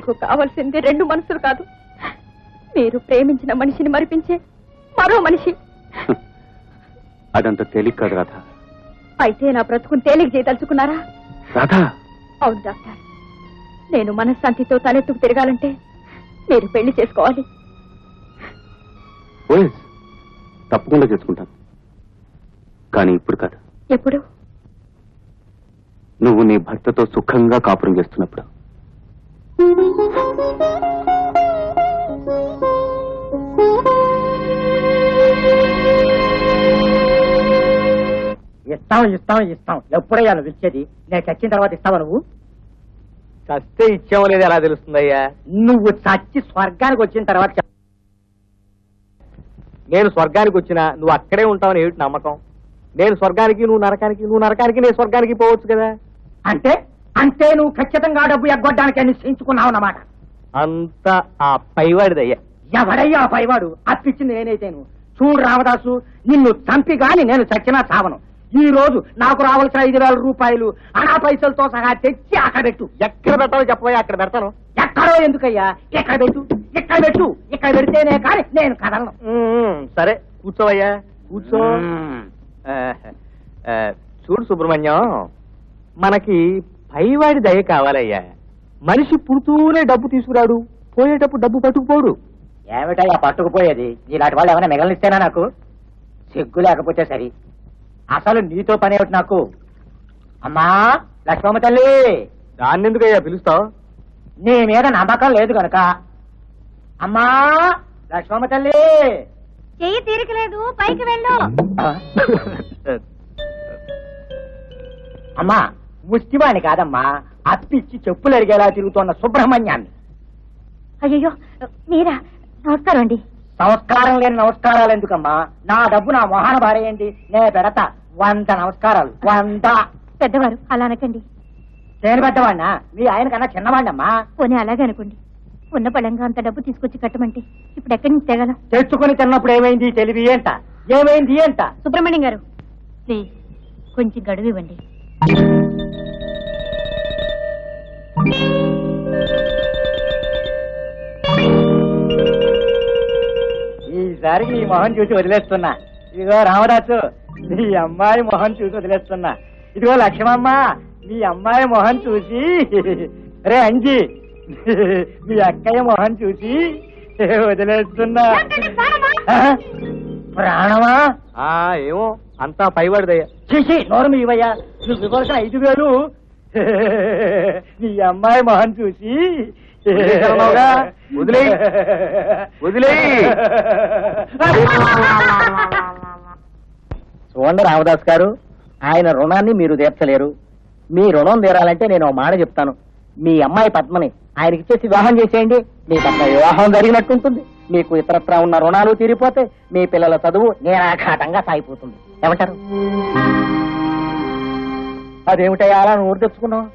మీకు కావాల్సింది రెండు మనసులు కాదు. మీరు ప్రేమించిన మనిషిని మరిపించే మరో మనిషి. అదంత తేలిక కాదు రాధ. అయితే నా బ్రతుకుని తేలిక చేయదలుచుకున్నారా? రాధ! అవును డాక్టర్. నేను మనశ్శాంతితో తలెత్తుకు తిరగాలంటే మీరు పెళ్ళి చేసుకోవాలి. తప్పకుండా చేసుకుంటాను. కానీ ఇప్పుడు కాదు. ఎప్పుడు? నువ్వు నీ భర్తతో సుఖంగా కాపురం చేస్తున్నప్పుడు. ఇస్తాం ఇస్తాం ఇస్తాం. ఎప్పుడయ్యా నువ్వు ఇచ్చేది? నేను చచ్చిన తర్వాత ఇస్తావా నువ్వు? చస్తే ఇచ్చామో లేదు ఎలా తెలుస్తుందయ్యా? నువ్వు చచ్చి స్వర్గానికి వచ్చిన తర్వాత చెప్- నేను స్వర్గానికి వచ్చినా నువ్వు అక్కడే ఉంటావని ఏమిటి నమ్మకం? నేను స్వర్గానికి నువ్వు నరకానికి నువ్వు నరకానికి నేను స్వర్గానికి పోవచ్చు కదా? అంటే అంటే నువ్వు ఖచ్చితంగా డబ్బు ఎగ్గొట్టడానికి నిశ్చయించుకున్నావు అన్నమాట. అంత ఆ పైవాడిదయ్యా. ఎవడయ్యా ఆ పైవాడు? అప్పిచ్చింది నేనైతేను. చూడు రామదాసు నిన్ను చంపి గాని నేను చచ్చినా చావను. ఈ రోజు నాకు రావాల్సిన ఐదు వేల రూపాయలు అనా పైసలతో సహా తెచ్చి అక్కడ పెట్టు. ఎక్కడ పెట్టాలో చెప్పబోయా అక్కడ పెడతాను. ఎక్కడో ఎందుకయ్యా? ఎక్కడ పెట్టు ఇక్కడ పెట్టు. ఇక్కడ పెడితేనే కానీ నేను కదలను. ఉమ్, సరే కూర్చోవయ్యా. కూర్చో. ఆ, ఆ, చూడు సుబ్రహ్మణ్యం మనకి పైవాడి దయ కావాలయ్యా. మనిషి పుడుతూనే డబ్బు తీసుకురాడు. పోయేటప్పుడు డబ్బు పట్టుకుపోడు. ఏమిటయ్యా పట్టుకుపోయేది? నీలాంటి వాళ్ళు ఏమైనా మిగలనిస్తేనా నాకు? సిగ్గు లేకపోతే సరి. అసలు నీతో పని ఏమిటి నాకు? అమ్మా లక్ష్మమ్మ తల్లి! దాన్ని ఎందుకయ్యా పిలుస్తావు? నీ మీద నమ్మకం లేదు కనుక అమ్మా లక్ష్మమ్మ తల్లి! చెయ్యి తీరికలేదు పైకి వెళ్ళు. అమ్మా ముష్టివాణి కాదమ్మా. అప్పిచ్చి చెప్పులు అడిగేలా తిరుగుతున్న సుబ్రహ్మణ్యాన్ని. అయ్యో మీరా? నమస్కారం అండి. సంస్కారం లేని నమస్కారాలు ఎందుకమ్మా? నా డబ్బు నా మొహాన భారేయండి నే పెడతా. వంద నమస్కారాలు. వంద. పెద్దవారు అలా అనకండి. నేను పెద్దవాడినా? మీ ఆయన కన్నా చిన్నవాడినమ్మా. పోనీ అలాగే అనుకోండి. ఉన్న పళంగా అంత డబ్బు తీసుకొచ్చి కట్టమంటే ఇప్పుడు ఎక్కడి నుంచి తేగలం? తెచ్చుకొని తిన్నప్పుడు ఏమైంది? తెలివి ఏంట? ఏమైంది ఏంట? సుబ్రహ్మణ్యం గారు ప్లీజ్ కొంచెం గడువు ఇవ్వండి. ఈసారి నీ మొహం చూసి వదిలేస్తున్నా. ఇదిగో రామదాసు నీ అమ్మాయి మొహం చూసి వదిలేస్తున్నా. ఇదిగో లక్ష్మమ్మ మీ అమ్మాయి మొహం చూసి రే అంజి మీ అక్కయ్య మొహం చూసి వదిలేస్తున్నా? ప్రాణమా? ఏమో అంతా పైవాడిదయ్యా చేసి నోరు మీ ఇవ్వయ్యా నువ్వు ఐదు వేలు నీ అమ్మాయి మొహం చూసి? వదిలేయ్. వదిలేయ్. చూడండి రామదాస్ గారు ఆయన రుణాన్ని మీరు తీర్చలేరు మీ రుణం తీరాలంటే నేను ఒక మాట చెప్తాను మీ అమ్మాయి పద్మని ఆయనకి ఇచ్చేసి వివాహం చేసేయండి మీ పద్మ వివాహం జరిగినట్టుంటుంది మీకు ఇతరత్రా ఉన్న రుణాలు తీరిపోతే మీ పిల్లల చదువు నేరాఘాటంగా సాగిపోతుంది ఏమంటారు అదేమిటయ్యా అలా నోరు తెచ్చుకున్నావు?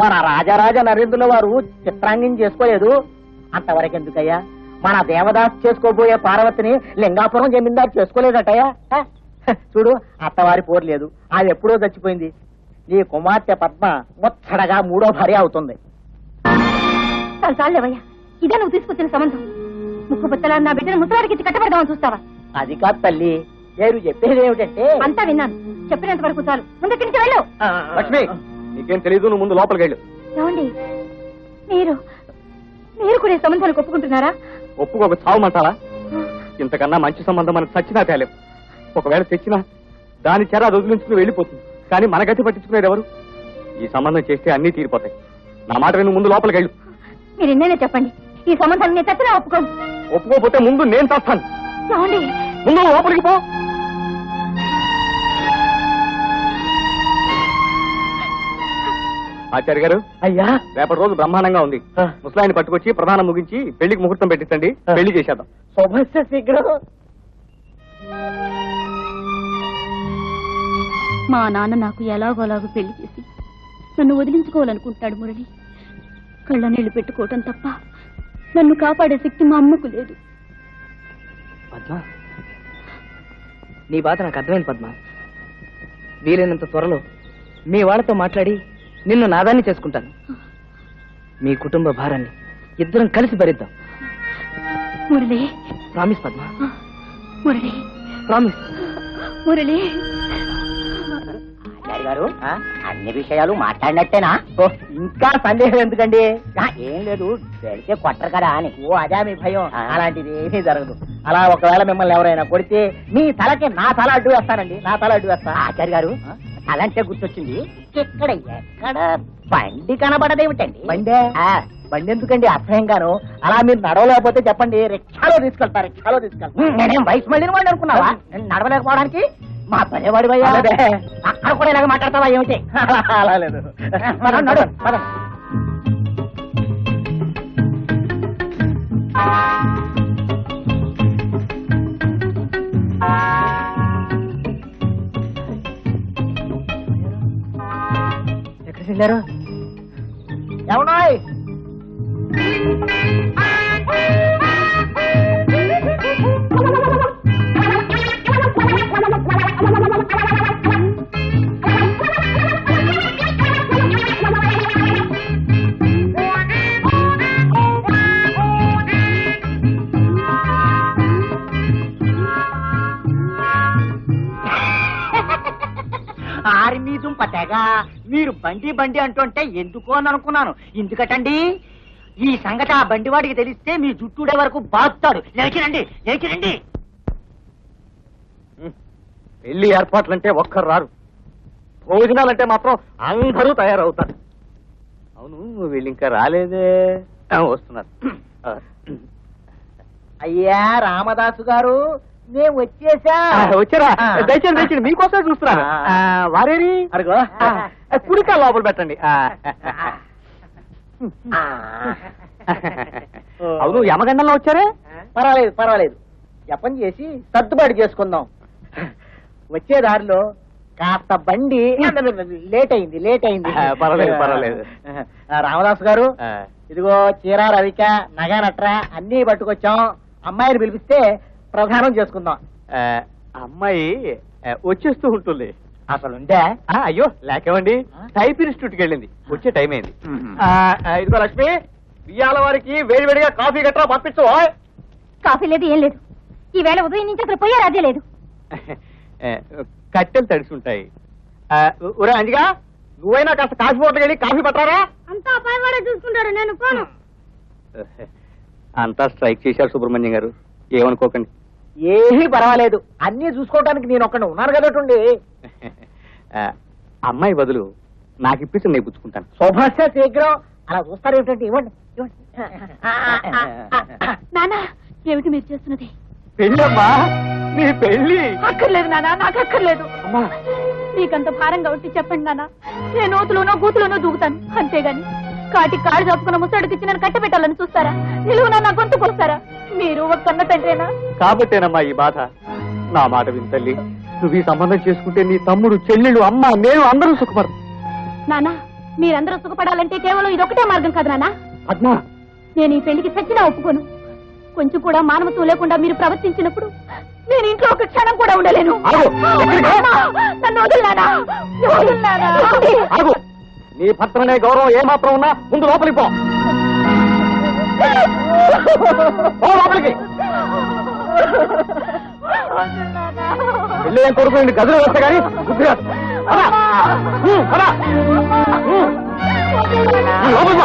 మన రాజరాజ నరేంద్రుల వారు చిత్రాంగం చేసుకోలేదు. అంతవరకు ఎందుకయ్యా? మన దేవదాస్ చేసుకోబోయే పార్వతిని లింగాపురం జమీందారు చేసుకోలేదటయ్యా? చూడు అత్తవారి పోరు లేదు. అది ఎప్పుడో చచ్చిపోయింది. నీ కుమార్తె పద్మ ముచ్చడగా మూడో భార్య అవుతుంది. చాలేవయ్యా ఇదే నువ్వు తీసుకొచ్చిన సంబంధం. ముక్కు పుత్తలా నా బిడ్డను ముసలాడికి కట్టబెడదామని చూస్తావా? అది కాదు తల్లి. నేను చెప్పేది ఏమిటంటే అంతా విన్నాను. చెప్పినంత వరకు చాలు. ముందుకి నుంచి వెళ్ళు? లక్ష్మి నీకేం తెలీదు నువ్వు ముందు లోపలికి వెళ్ళు. ఏమండి? మీరు మీరు కూడా ఈ సంబంధాలకు ఒప్పుకుంటున్నారా? ఒప్పుకోక చావమంటావా ఇంతకన్నా మంచి సంబంధం మనకు చచ్చినా తేలేం. ఒకవేళ తెచ్చినా దాని చెర అది వదిలించుకుని వెళ్ళిపోతుంది. కానీ మన గతి పట్టించుకునేది ఎవరు? ఈ సంబంధం చేస్తే అన్నీ తీరిపోతాయి. నా మాట విను ముందు లోపలికి వెళ్ళు. మీరు ఎన్నైనా చెప్పండి. ఈ సంబంధాన్ని నేను చచ్చినా ఒప్పుకోను. ఒప్పుకోకపోతే ముందు నేను చేస్తాను ఏమండి? ముందు లోపలికి పో. ఆచార్య గారు అయ్యా. రేపటి రోజు బ్రహ్మాండంగా ఉంది. ముసలాయిని పట్టుకొచ్చి ప్రధానం ముగించి పెళ్ళికి ముహూర్తం పెట్టించండి. పెళ్ళి చేసేద్దాం. శుభస్య శీఘ్రం. మా నాన్న నాకు ఎలాగోలాగో పెళ్ళి చేసి నన్ను వదిలించుకోవాలనుకుంటాడు మురళి. కళ్ళ నీళ్ళు పెట్టుకోవటం తప్ప నన్ను కాపాడే శక్తి మా అమ్మకు లేదు. పద్మ నీ బాధ నాకు అర్థమైంది పద్మ. వీలైనంత త్వరలో మీ వాళ్ళతో మాట్లాడి నిన్ను నాదాన్ని చేసుకుంటాను. మీ కుటుంబ భారాన్ని ఇద్దరం కలిసి భరిద్దాం. మురళి. ప్రామిస్ పద్మ మురళి. ప్రామిస్ మురళి. గారు అన్ని విషయాలు మాట్లాడినట్టేనా? ఓ ఇంకా సందేహం ఎందుకండి? ఏం లేదు పెడితే కొట్టరు కదా అని. ఓ అదే మీ భయం. అలాంటిది ఏమీ జరగదు. అలా ఒకవేళ మిమ్మల్ని ఎవరైనా కొడితే మీ తలకి నా తల అడ్డు వేస్తానండి. నా తల అడ్డు వేస్తా. ఆచార్య గారు అలాంటే గుర్తొచ్చింది. ఇక్కడ ఎక్కడ? బండి కనబడదేమిటండి? బండి? బండి ఎందుకండి అసహ్యంగాను? అలా మీరు నడవలేకపోతే చెప్పండి రిక్షాలో తీసుకెళ్తా రిక్షాలో తీసుకెళ్తా. నేనేం వయసు మళ్ళీ వాడిని అనుకున్నావా? నేను నడవలేకపోవడానికి మా భయ్యా అక్కడ కూడా ఇలాగ మాట్లాడతావా ఏమిటి? అలా లేదు. నడు, వెళ్ళారు తెగ మీరు బండి బండి అంటుంటే ఎందుకు అని అనుకున్నాను. ఎందుకటండి? ఈ సంగతి ఆ బండి వాడికి తెలిస్తే మీ జుట్టుడే వరకు బాగుతాడు. లేచిరండి లేచిరండి పెళ్ళి ఏర్పాట్లంటే ఒక్కరు రారు. భోజనాలంటే మాత్రం అందరూ తయారవుతారు. అవును వీళ్ళు ఇంకా రాలేదే. వస్తున్నారు. అయ్యా రామదాసు గారు మేము వచ్చేసా. వచ్చారా? దయచేసి దయచేసి మీకోసమే చూస్తున్నాను. వారేరి? అరుగో ఆ, కుడికాలు లోపల పెట్టండి. అవును యమగండంలో వచ్చారే? పర్వాలేదు పర్వాలేదు. జపం చేసి సర్దుబాటు చేసుకుందాం. వచ్చే దారిలో కాస్త బండి లేట్ అయింది లేట్ అయింది పర్వాలేదు, పర్వాలేదు. రామదాస్ గారు ఇదిగో చీర రవిక నగ నట్ర అన్ని పట్టుకొచ్చాం. అమ్మాయిని పిలిపిస్తే ప్రధానం చేసుకుందాం. అమ్మాయి వచ్చేస్తూ ఉంటుంది. అసలు ఉంటే ఆ, అయ్యో లేకేమండి? టైప్ ఇన్స్టిట్యూట్కి వెళ్ళింది. వచ్చే టైం అయింది. ఇదిగో లక్ష్మి బియ్యాల వారికి వేడివేడిగా కాఫీ గట్రా పంపించు. కాఫీ లేదు ఏం లేదు. ఈవేళ ఉదయం నుంచి అక్కడ పోయే రాజే లేదు. కట్టెలు తడిసి ఉంటాయి ఆ, ఒరే అంజిగా నువ్వైనా కాస్త కాఫీ హోటల్కి వెళ్ళి కాఫీ పట్టరారా అంతా పైవాడే చూసుకుంటారు నేను పోను. అంతా స్ట్రైక్ చేశారు సుబ్రహ్మణ్యం గారు. ఏమనుకోకండి. ఏమీ పర్వాలేదు. అన్ని చూసుకోవడానికి నేను ఒక్కడ ఉన్నాను కదటండి అమ్మాయి బదులు నాకు ఇప్పించి నేను పుచ్చుకుంటాను శుభస్య శీఘ్రం. అలా చూస్తారు ఏమిటంటే ఇవ్వండి ఇవ్వండి. నానా ఏమిటి మీరు చేస్తున్నది? పెళ్ళమ్మా నీ పెళ్ళి. అక్కర్లేదు నానా నాకు అక్కర్లేదు. అమ్మా. నీకంత భారంగా ఉంటే చెప్పండి నానా. నేను నూతులోనో గూతులోనో దూకుతాను. అంతేగాని కాటి కాడు చెప్పుకున్న ముసడికి నన్ను కట్టబెట్టాలని చూస్తారా? నిలువునా నా గొంతు కోస్తారా మీరు ఒక కన్న తండ్రేనా? కాబట్టేనమ్మా ఈ బాధ. నా మాట వింతల్లి నువ్వు ఈ సంబంధం చేసుకుంటే నీ తమ్ముడు చెల్లెళ్ళు అమ్మ నేను అందరూ సుఖపరు. నానా మీరందరూ సుఖపడాలంటే కేవలం ఇదొకటే మార్గం కాదు నానా. పద్మ. నేను ఈ పెళ్ళికి చచ్చినా ఒప్పుకోను. కొంచెం కూడా మానవత్వం లేకుండా మీరు ప్రవర్తించినప్పుడు నేను ఇంట్లో ఒక క్షణం కూడా ఉండలేను. ఆగు. ఎక్కడికి? నన్ను. ఆగు. నీ భర్తనే గౌరవం ఏమాత్రం ఉన్నా ముందు లోపలికి పో. లోపలికి. పెళ్ళి ఏం కొడుకు గదిలో వస్తే కానీ బుద్ధి రాదు. లోపలికి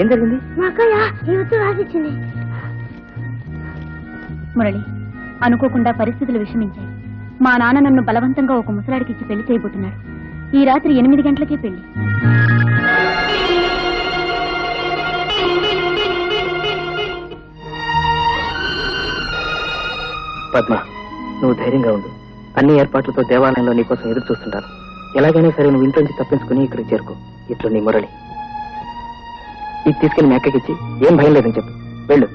ఏం జరిగింది మురళి అనుకోకుండా పరిస్థితులు విషమించాయి. మా నాన్న నన్ను బలవంతంగా ఒక ముసలాడికి ఇచ్చి పెళ్ళి చేయబోతున్నాడు. ఈ రాత్రి ఎనిమిది గంటలకే పెళ్ళి. పద్మ నువ్వు ధైర్యంగా ఉండు. అన్ని ఏర్పాట్లతో దేవాలయంలో నీకోసం ఎదురు చూస్తుంటాను. ఎలాగైనా సరే నువ్వు ఇంట్లో నుంచి తప్పించుకుని ఇక్కడికి చేరుకో. ఇట్లు నీ మురళి. ఇది తీసుకెళ్ళి మీ అక్కకిచ్చి ఏం భయం లేదని చెప్పు. వెళ్ళు.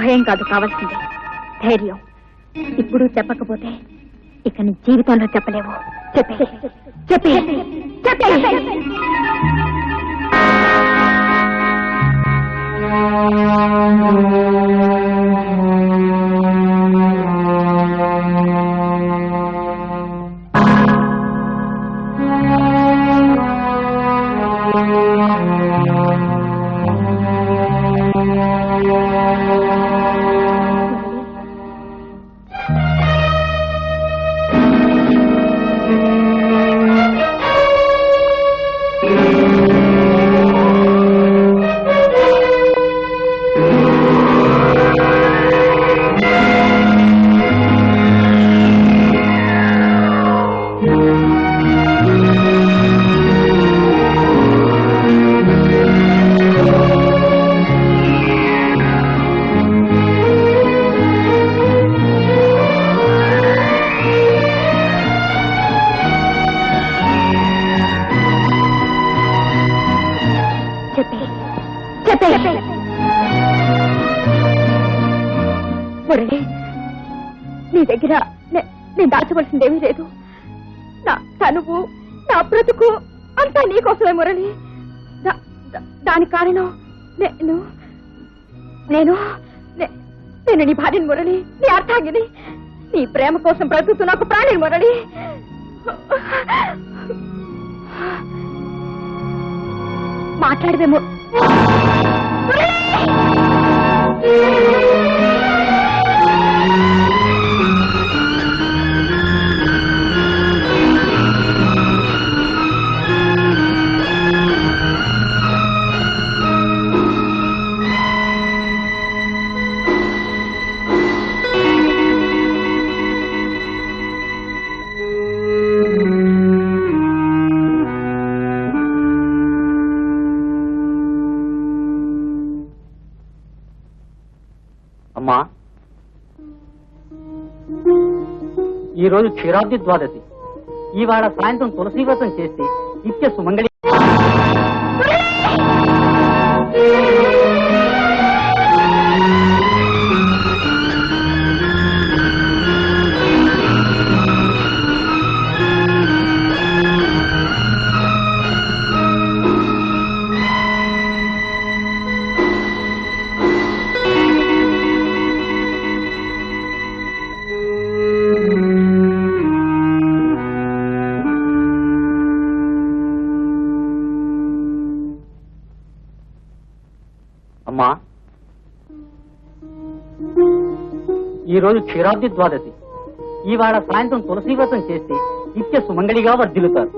భయం కాదు కావాల్సింది. ధైర్యం. ఇప్పుడు చెప్పకపోతే ఇక నీ జీవితంలో చెప్పలేవు. చెప్పి చెప్పి చెప్పే చెప్పే. మురళి నీ దగ్గర నేను నేను దాచవలసిందేమీ లేదు. నా తనువు నా బ్రతుకు అంతా నీకోసమే మురళి. దాని దానికి కారణం నేను నేను నేను నీ భార్యని మురళి నీ అర్థాంగిని నీ ప్రేమ కోసం బ్రతుకుతూ నాకు ప్రాణిని మురళి. మాట్లాడదేమో అమ్మా. ఈ రోజు క్షీరాబ్ది ద్వాదశి. ఇవాళ సాయంత్రం తులసి వ్రతం చేసి నిత్య సుమంగళి ఈ రోజు క్షీరాబ్ది ద్వాదశి. ఇవాళ సాయంత్రం తులసి వ్రతం చేసి నిత్య సుమంగళిగా వర్ధిల్లుతారు.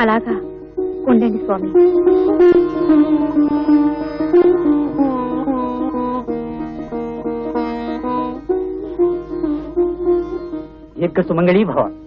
అలాగా. ఉండండి స్వామి. దీర్ఘ సుమంగళీ భవ.